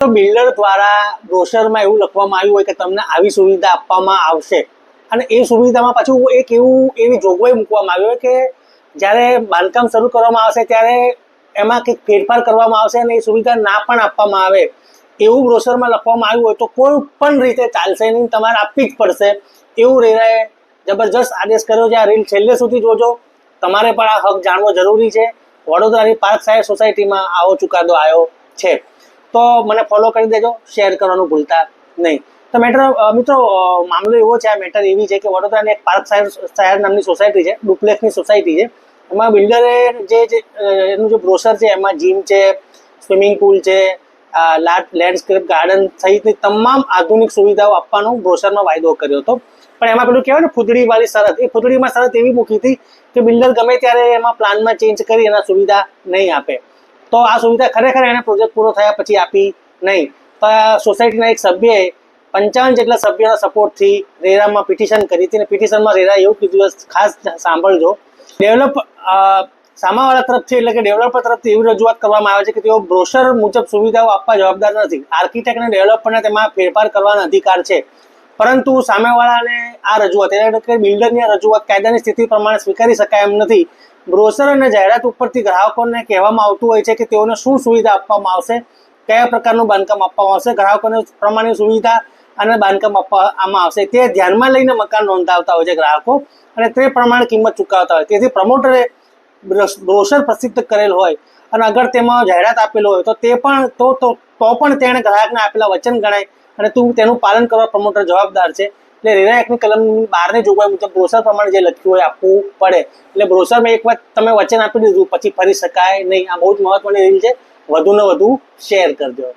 તો બિલ્ડર દ્વારા બ્રોશરમાં એવું લખવામાં આવ્યું હોય કે તમને આવી સુવિધા આપવામાં આવશે. અને એ સુવિધામાં પાછું એક એવું, એવી જોગવાઈ મૂકવામાં આવી હોય કે જ્યારે બાંધકામ શરૂ કરવામાં આવશે ત્યારે એમાં કંઈક ફેરફાર કરવામાં આવશે અને એ સુવિધા ના પણ આપવામાં આવે એવું બ્રોશરમાં લખવામાં આવ્યું હોય તો કોઈ પણ રીતે ચાલશે નહીં, તમારે આપવી જ પડશે. એવું રેરાએ જબરજસ્ત આદેશ કર્યો છે. આ રીલ છેલ્લે સુધી જોજો. તમારે પણ આ હક જાણવો જરૂરી છે. વડોદરાની પાર્ક સાહેબ સોસાયટીમાં આવો ચુકાદો આવ્યો છે. તો મને ફોલો કરી દેજો શેર કરવાનું ભૂલતા નહીં. તો મેટર મિત્રો મામલો એવો છે, આ મેટર એવી છે કે વડોદરાની એક પાર્ક શહેર નામની સોસાયટી છે ડુપ્લેક્સની સોસાયટી છે. એમાં બિલ્ડરે જે એનું જે બ્રોશર છે, એમાં જીમ છે સ્વિમિંગ પુલ છે લેન્ડસ્કેપ ગાર્ડન સહિતની તમામ આધુનિક સુવિધાઓ આપવાનો બ્રોશરમાં વાયદો કર્યો હતો. પણ એમાં પેલું કહેવાય ને ફૂદડીવાળી શરત. એ ફૂદડીમાં શરત એવી મૂકી હતી કે બિલ્ડર ગમે ત્યારે એમાં પ્લાનમાં ચેન્જ કરી એના સુવિધા નહીં આપે. તો આ સુવિધા ખરેખર એને પ્રોજેક્ટ પૂરો થયા પછી આપી નહીં. તો સોસાયટીના એક સભ્યએ પંચાવન જેટલા સભ્યોના સપોર્ટથી રેરામાં પિટિશન કરી હતી અને પિટિશનમાં રેરા એવું કીધું ખાસ સાંભળજો. ડેવલપ સામાવાળા તરફથી એટલે કે ડેવલપર તરફથી એવી રજૂઆત કરવામાં આવે છે કે તેઓ બ્રોશર મુજબ સુવિધાઓ આપવા જવાબદાર નથી. આર્કિટેક્ટ અને ડેવલપરને તેમાં ફેરફાર કરવાનો અધિકાર છે. પરંતુ સામેવાળાને આ રજૂઆત એટલે કે બિલ્ડરની રજૂઆત કાયદાની સ્થિતિ પ્રમાણે સ્વીકારી શકાય એમ નથી. બ્રોશર અને જાહેરાત ઉપરથી ગ્રાહકોને કહેવામાં આવતું હોય છે કે તેઓને શું સુવિધા આપવામાં આવશે, કયા પ્રકારનું બાંધકામ આપવામાં આવશે, ગ્રાહકોને પ્રમાણે સુવિધા અને બાંધકામ આપવામાં આવશે, તે ધ્યાનમાં લઈને મકાન નોંધાવતા હોય છે ગ્રાહકો અને તે પ્રમાણે કિંમત ચૂકવતા હોય. તેથી પ્રમોટરે બ્રોશર પ્રસિદ્ધ કરેલ હોય. અને અગર તેમાં જાહેરાત આપેલો હોય તો તે પણ તો તો પણ તેણે ગ્રાહકને આપેલા વચન ગણાય અને તું તેનું પાલન કરવા પ્રમોટર જવાબદાર છે. એટલે રેરા એક્ટની કલમ બહારની જોગવાઈ મુજબ બ્રોસર પ્રમાણે જે લખ્યું હોય આપવું પડે. એટલે બ્રોસરમાં એક વાત તમે વચન આપી દીધું, પછી ફરી શકાય નહીં. આ બહુ જ મહત્વની રીલ છે. વધુને વધુ શેર કરજો